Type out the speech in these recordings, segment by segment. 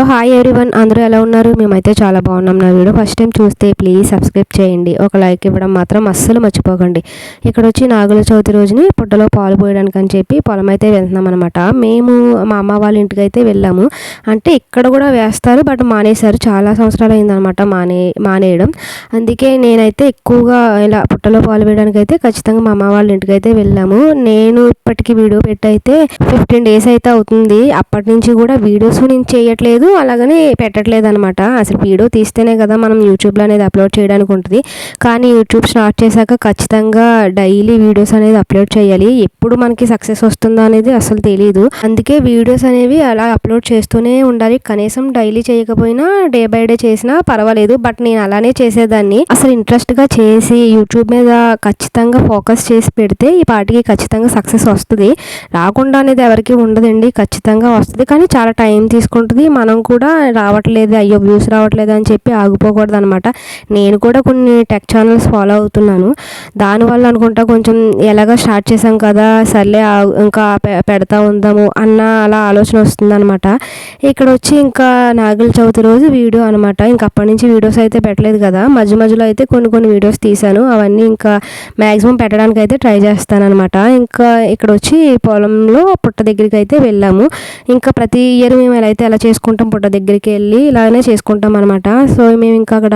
Hello hi everyone అందరూ ఎలా ఉన్నారు? మేమైతే చాలా బాగున్నాం. నా వీడియో ఫస్ట్ టైం చూస్తే ప్లీజ్ సబ్స్క్రైబ్ చేయండి. ఒక లైక్ ఇవ్వడం మాత్రం అస్సలు మర్చిపోకండి. ఇక్కడ వచ్చి నాగుల చవితి రోజుని పుట్టలో పాలు పోయడానికి అని చెప్పి పొలం అయితే వెళ్తున్నాం అనమాట మేము మా అమ్మ వాళ్ళ ఇంటికి అయితే వెళ్ళాము. అంటే ఇక్కడ కూడా వేస్తారు బట్ మానేశారు. చాలా సంవత్సరాలు అయిందనమాట మానే మానేయడం. అందుకే నేనైతే ఎక్కువగా ఇలా పుట్టలో పాలు వేయడానికి అయితే ఖచ్చితంగా మా అమ్మ వాళ్ళ ఇంటికి అయితే వెళ్ళాము. నేను ఇప్పటికీ వీడియో పెట్టి అయితే ఫిఫ్టీన్ డేస్ అయితే అవుతుంది. అప్పటి నుంచి కూడా వీడియోస్ నేను చేయట్లేదు. అలాగని పెట్టట్లేదు అనమాట అసలు వీడియో తీస్తేనే కదా మనం యూట్యూబ్లో అనేది అప్లోడ్ చేయడానికి ఉంటుంది. కానీ యూట్యూబ్ స్టార్ట్ చేశాక ఖచ్చితంగా డైలీ వీడియోస్ అనేది అప్లోడ్ చేయాలి. ఎప్పుడు మనకి సక్సెస్ వస్తుందో అనేది అసలు తెలియదు అందుకే వీడియోస్ అనేవి అలా అప్లోడ్ చేస్తూనే ఉండాలి. కనీసం డైలీ చేయకపోయినా డే బై డే చేసినా పర్వాలేదు. బట్ నేను అలానే చేసేదాన్ని. అసలు ఇంట్రెస్ట్గా చేసి యూట్యూబ్ మీద ఖచ్చితంగా ఫోకస్ చేసి పెడితే ఈ పాటికి ఖచ్చితంగా సక్సెస్ వస్తుంది. రాకుండా అనేది ఎవరికి ఉండదండి. ఖచ్చితంగా వస్తుంది. కానీ చాలా టైం తీసుకుంటుంది. మనం కూడా రావట్లేదు అయ్యో వ్యూస్ రావట్లేదు అని చెప్పి ఆగిపోకూడదు అనమాట నేను కూడా కొన్ని టెక్ ఛానల్స్ ఫాలో అవుతున్నాను. దానివల్ల అనుకుంటా కొంచెం ఎలాగ స్టార్ట్ చేసాం కదా సర్లే ఇంకా పెడతా ఉందాము అన్న అలా ఆలోచన వస్తుంది అనమాట ఇక్కడ వచ్చి ఇంకా నాగుల చవితి రోజు వీడియో అనమాట ఇంకా అప్పటి నుంచి వీడియోస్ అయితే పెట్టలేదు కదా. మధ్య మధ్యలో అయితే కొన్ని కొన్ని వీడియోస్ తీశాను. అవన్నీ ఇంకా మ్యాక్సిమం పెట్టడానికి అయితే ట్రై చేస్తాను అనమాట ఇంకా ఇక్కడ వచ్చి పొలంలో పుట్ట దగ్గరికి అయితే వెళ్ళాము. ఇంకా ప్రతి ఇయర్ మేము ఎలా అయితే ఎలా చేసుకుంటాం పుట్ట దగ్గరికి వెళ్ళి ఇలానే చేసుకుంటాం అనమాట సో మేము ఇంకా అక్కడ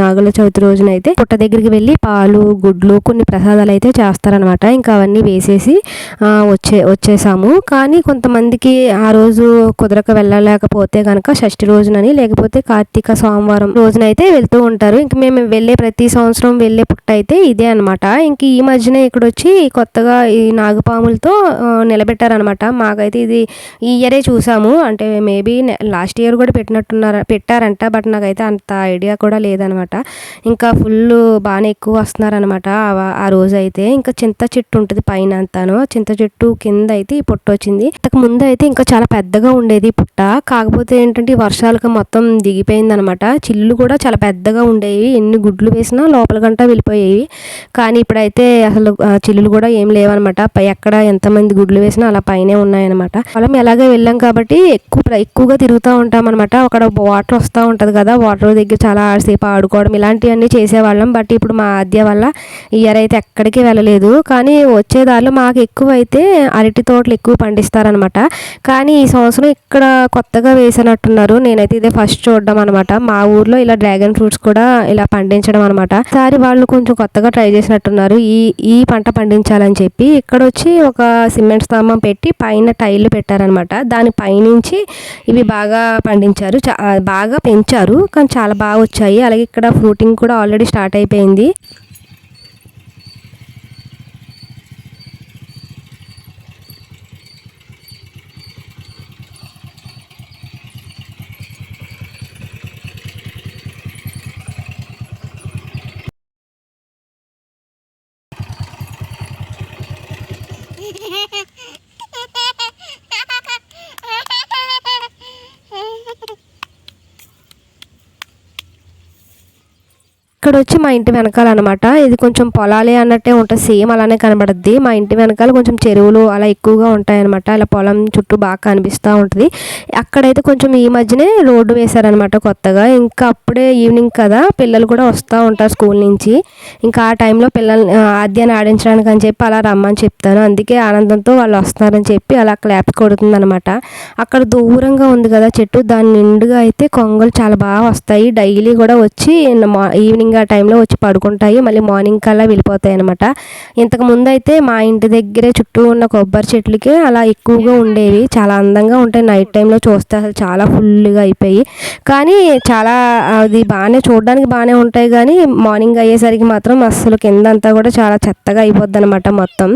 నాగుల చవితి రోజున అయితే పుట్ట దగ్గరికి వెళ్ళి పాలు గుడ్లు కొన్ని ప్రసాదాలు అయితే చేస్తారనమాట ఇంకా అవన్నీ వేసేసి వచ్చే వచ్చేసాము. కానీ కొంతమందికి ఆ రోజు కుదరక వెళ్ళలేకపోతే కనుక షష్ఠి రోజునని లేకపోతే కార్తీక సోమవారం రోజున అయితే వెళ్తూ ఉంటారు. ఇంక మేము వెళ్ళే ప్రతి సంవత్సరం వెళ్ళే పుట్ట అయితే ఇదే అనమాట ఇంక ఈ మధ్యన ఇక్కడ వచ్చి కొత్తగా ఈ నాగపాములతో నిలబెట్టారనమాట మాకైతే ఇది ఈ ఇయరే చూసాము. అంటే మేబీ లాస్ట్ ఇయర్ కూడా పెట్టినట్టున్నారు పెట్టారంట బట్ నాకైతే అంత ఐడియా కూడా లేదనమాట. ఇంకా ఫుల్ బాగానే ఎక్కువ వస్తున్నారనమాట ఆ రోజు అయితే ఇంకా చింత చెట్టు ఉంటుంది పైన అంతాను. చింత చెట్టు కింద అయితే ఈ పుట్ట వచ్చింది. ఇంతకు ముందు అయితే ఇంకా చాలా పెద్దగా ఉండేది పుట్ట. కాకపోతే ఏంటంటే వర్షాలకు మొత్తం దిగిపోయింది అనమాట చిల్లు కూడా చాలా పెద్దగా ఉండేవి. ఎన్ని గుడ్లు వేసినా లోపలికంటా వెళ్ళిపోయేవి. కానీ ఇప్పుడైతే అసలు చిల్లులు కూడా ఏం లేవనమాట. పై ఎక్కడ ఎంతమంది గుడ్లు వేసినా అలా పైనే ఉన్నాయన్నమాట పొలం ఎలాగే వెళ్ళాం కాబట్టి ఎక్కువ ఎక్కువగా తిరుగుతూ ఉంటాం అనమాట అక్కడ వాటర్ వస్తూ ఉంటుంది కదా వాటర్ దగ్గర చాలా సేపు ఆడుకోవడం ఇలాంటివన్నీ చేసేవాళ్ళం. బట్ ఇప్పుడు మా ఆద్య వల్ల ఇయర్ అయితే ఎక్కడికి వెళ్ళలేదు. కానీ వచ్చేదారిలో మాకు ఎక్కువ అయితే అరటి తోటలు ఎక్కువ పండిస్తారనమాట కానీ ఈ సంవత్సరం ఇక్కడ కొత్తగా వేసినట్టున్నారు. నేనైతే ఇదే ఫస్ట్ చూడడం అనమాట మా ఊర్లో ఇలా డ్రాగన్ ఫ్రూట్స్ కూడా ఇలా పండించడం అనమాట సారి వాళ్ళు కొంచెం కొత్తగా ట్రై చేసినట్టున్నారు. ఈ ఈ పంట పండించాలని చెప్పి ఇక్కడ వచ్చి ఒక సిమెంట్ స్తంభం పెట్టి పైన టైర్లు పెట్టారనమాట దాని పైనుంచి ఇవి బాగా పండించారు. బాగా పెంచారు. కానీ చాలా బాగా వచ్చాయి. అలాగే ఇక్కడ ఫ్రూటింగ్ కూడా ఆల్రెడీ స్టార్ట్ అయిపోయింది. ఇక్కడ వచ్చి మా ఇంటి వెనకాల అనమాట ఇది కొంచెం పొలాలే అన్నట్టే ఉంటుంది సేమ్ అలానే కనబడుద్ది. మా ఇంటి వెనకాల కొంచెం చెరువులు అలా ఎక్కువగా ఉంటాయన్నమాట. అలా పొలం చుట్టూ బాగా కనిపిస్తూ ఉంటుంది. అక్కడైతే కొంచెం ఈ మధ్యనే రోడ్డు వేశారనమాట కొత్తగా. ఇంకా అప్పుడే ఈవినింగ్ కదా పిల్లలు కూడా వస్తూ ఉంటారు స్కూల్ నుంచి. ఇంకా ఆ టైంలో పిల్లల్ని ఆద్యాన్ని ఆడించడానికి అని చెప్పి అలా రమ్మని చెప్తాను. అందుకే ఆనందంతో వాళ్ళు వస్తున్నారని చెప్పి అలా క్లాప్స్ కొడుతుంది అనమాట అక్కడ దూరంగా ఉంది కదా చెట్టు. దాని నిండుగా అయితే కొంగలు చాలా బాగా వస్తాయి. డైలీ కూడా వచ్చి ఈవినింగ్ ఆ టైంలో వచ్చి పడుకుంటాయి మళ్ళీ మార్నింగ్ కల్లా వెళ్ళిపోతాయి అనమాట ఇంతకు ముందు అయితే మా ఇంటి దగ్గరే చుట్టూ ఉన్న కొబ్బరి చెట్లకి అలా ఎక్కువగా ఉండేవి. చాలా అందంగా ఉంటాయి. నైట్ టైంలో చూస్తే అసలు చాలా ఫుల్గా అయిపోయి. కానీ చాలా అది బాగానే చూడడానికి బాగానే ఉంటాయి కానీ మార్నింగ్ అయ్యేసరికి మాత్రం అస్సలు కింద అంతా కూడా చాలా చెత్తగా అయిపోద్ది అనమాట మొత్తం.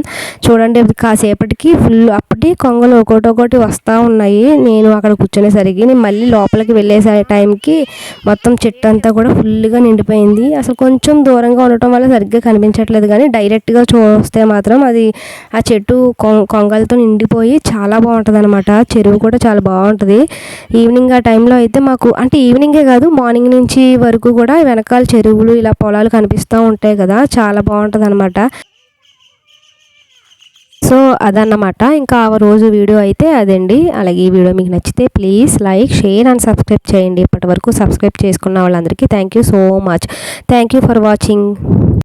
చూడండి కాసేపటికి ఫుల్ అప్పటి కొంగలు ఒకటి ఒకటి వస్తూ ఉన్నాయి. నేను అక్కడ కూర్చునేసరికి నేను మళ్ళీ లోపలికి వెళ్ళేసే టైంకి మొత్తం చెట్టు అంతా కూడా ఫుల్గా నిండిపోయింది. అసలు కొంచెం దూరంగా ఉండటం వల్ల సరిగ్గా కనిపించట్లేదు. కానీ డైరెక్ట్గా చూస్తే మాత్రం అది ఆ చెట్టు కొంగలతో నిండిపోయి చాలా బాగుంటుంది అనమాట చెరువు కూడా చాలా బాగుంటుంది. ఈవినింగ్ ఆ టైంలో అయితే మాకు అంటే ఈవినింగే కాదు మార్నింగ్ నుంచి వరకు కూడా వెనకాల చెరువులు ఇలా పొలాలు కనిపిస్తూ ఉంటాయి కదా చాలా బాగుంటుంది అనమాట సో అదన్నమాట. ఇంకా ఆ రోజు వీడియో అయితే అదండి. అలాగే ఈ వీడియో మీకు నచ్చితే please like share and subscribe చేయండి. ఇప్పటి వరకు సబ్స్క్రైబ్ చేసుకున్న వాళ్ళందరికీ thank you so much. Thank you for watching.